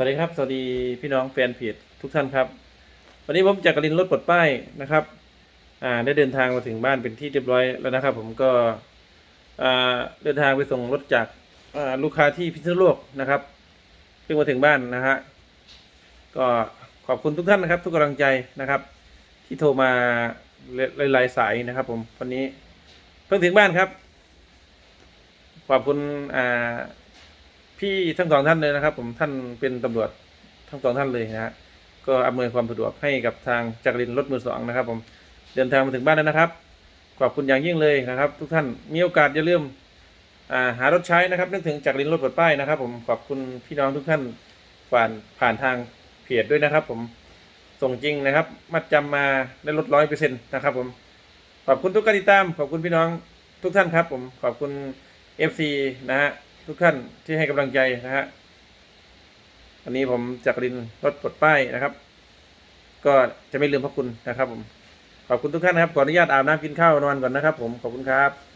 สวัสดีครับสวัสดีพี่น้องแฟนเพจทุกท่านครับ วันนี้ผมจากกรินรถปลดป้ายนะครับอ่าได้เดินทางมาถึงบ้านเป็นที่เรียบร้อยแล้วนะครับ ผมก็อ่าเดินทางไปส่งรถจากอ่าลูกค้าที่พิษณุโลกนะครับเพิ่งมาถึงบ้านนะฮะก็ขอบคุณทุกท่านนะครับ ทุกกำลังใจนะครับ ที่โทรมาหลายๆสายนะครับ ผมวันนี้เพิ่งถึงบ้านครับ ขอบคุณอ่า พี่ทั้งสองท่านเลยนะครับ ผมท่านเป็นตำรวจทั้งสองท่านเลยนะฮะก็อำนวยความสะดวกให้กับทางจักรินรถมือสองนะครับ ผมเดินทางมาถึงบ้านแล้วนะครับขอบคุณอย่างยิ่งเลยนะครับ ทุกท่านมีโอกาสอย่าลืมอ่าหารถใช้นะครับนึกถึงจักรินรถปลดป้ายนะครับ ผมขอบคุณพี่น้องทุกท่านผ่านผ่านทางเพจด้วยนะครับ ผมส่งจริงนะครับ มัดจำมาได้ลดร้อยเปอร์เซ็นต์นะครับ ผมขอบคุณทุกการติดตาม ขอบคุณพี่น้องทุกท่านครับ ผมขอบคุณ FC นะฮะ ทุกท่านที่ให้กำลังใจนะฮะวันนี้ผมจักรินรถปลดป้ายนะครับ ก็จะไม่ลืมพระคุณนะครับผมขอบคุณทุกท่านนะครับขออนุญาตอาบน้ำกินข้าวนอนก่อนนะครับ ผมขอบคุณครับ